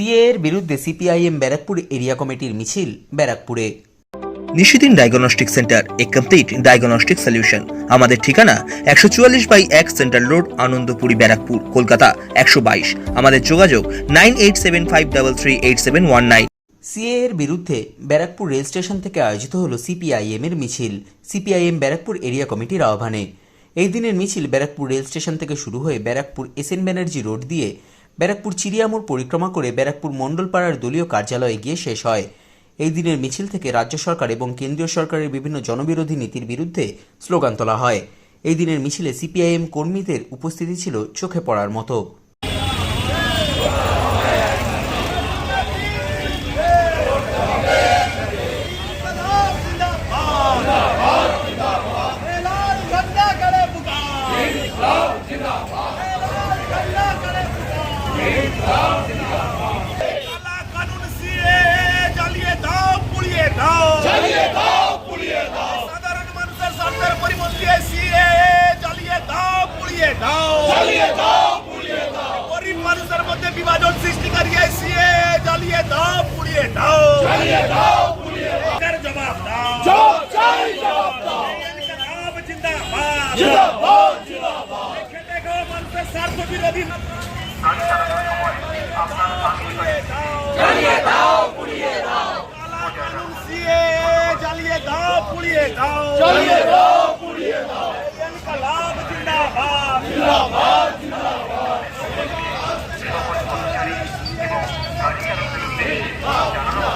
CA এর বিরুদ্ধে CPIM Barrackpore area কমিটির মিছিল ব্যারাকপুরে। নিশিদিন ডায়াগনস্টিক সেন্টার এ কমপ্লিট ডায়াগনস্টিক সলিউশন। আমাদের ঠিকানা একশো চুয়াল্লিশ বাই এক সেন্ট্রাল রোড আনন্দপুরি ব্যারাকপুর কলকাতা একশো বাইশ। আমাদের যোগাযোগ nine eight seven five double three eight seven one nine. CA এর বিরুদ্ধে ব্যারাকপুর রেল স্টেশন থেকে আয়োজিত হল সিপিআইএম এর মিছিল সিপিআইএম ব্যারাকপুর এরিয়া কমিটির আহ্বানে। এই দিনের মিছিল ব্যারাকপুর রেল স্টেশন থেকে শুরু হয়ে Barrackpore S N Banerjee road দিয়ে ব্যারাকপুর চিড়িয়ামোড় পরিক্রমা করে ব্যারাকপুর মণ্ডলপাড়ার দলীয় কার্যালয়ে গিয়ে শেষ হয়। এই দিনের মিছিল থেকে রাজ্য সরকার এবং কেন্দ্রীয় সরকারের বিভিন্ন জনবিরোধী নীতির বিরুদ্ধে স্লোগান তোলা হয়। এই দিনের মিছিলে সিপিআইএম কর্মীদের উপস্থিতি ছিল চোখে পড়ার মতো। দাও। জ্বালিয়ে দাও পুড়িয়ে দাও। গরিব মানুষের মধ্যে বিভাজন সৃষ্টিকারী সিএ জ্বালিয়ে দাও পুড়িয়ে দাও। জ্বালিয়ে দাও পুড়িয়ে দাও। জবাব দাও। জবাব চাই জবাব দাও। জিন্দাবাদ জিন্দাবাদ। জিন্দাবাদ খেটে খাওয়া মানুষের স্বার্থ বিরোধী জ্বালিয়ে দাও পুড়িয়ে দাও। জ্বালিয়ে দাও পুড়িয়ে দাও। জ্বালিয়ে দাও পুড়িয়ে দাও ইনকলাব জিন্দাবাদ জিন্দাবাদ এই দেশের মধ্যে বিভাজনের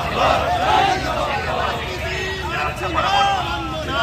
রাজনীতি মানছি না মানব না